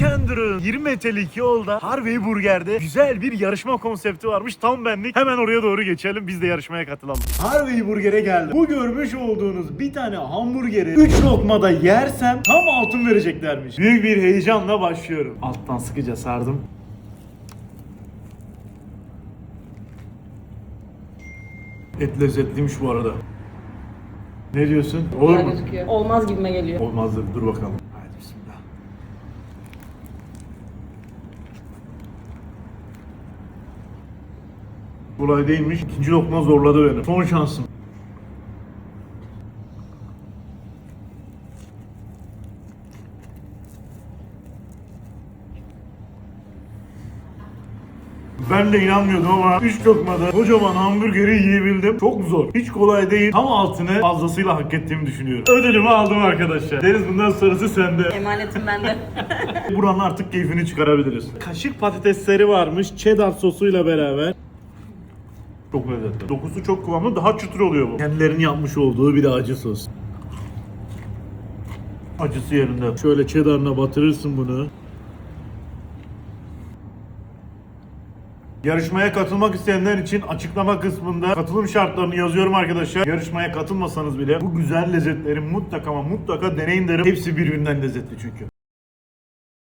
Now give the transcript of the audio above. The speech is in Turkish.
Kendra'nın 20 metrelik yolda Harvey Burger'de güzel bir yarışma konsepti varmış. Tam benlik. Hemen oraya doğru geçelim. Biz de yarışmaya katılalım. Harvey Burger'e geldim. Bu görmüş olduğunuz bir tane hamburgeri 3 lokmada yersem tam altın vereceklermiş. Büyük bir heyecanla başlıyorum. Alttan sıkıca sardım. Et lezzetliymiş bu arada. Ne diyorsun? Olur mu? Olmaz gibime geliyor. Olmazdır. Dur bakalım. Kolay değilmiş. İkinci lokma zorladı beni. Son şansım. Ben de inanmıyordum ama 3 lokmada kocaman hamburgeri yiyebildim. Çok zor. Hiç kolay değil. Tam altını fazlasıyla hak ettiğimi düşünüyorum. Ödülümü aldım arkadaşlar. Deniz bundan sonrası sende. Emanetim bende. Buranın artık keyfini çıkarabiliriz. Kaşık patatesleri varmış cheddar sosuyla beraber. Çok lezzetli. Dokusu çok kıvamlı, daha çıtır oluyor bu. Kendilerinin yapmış olduğu bir de acı sos. Acısı yerinde. Şöyle cheddar'ına batırırsın bunu. Yarışmaya katılmak isteyenler için açıklama kısmında katılım şartlarını yazıyorum arkadaşlar. Yarışmaya katılmasanız bile bu güzel lezzetleri mutlaka ama mutlaka deneyin derim. Hepsi birbirinden lezzetli çünkü.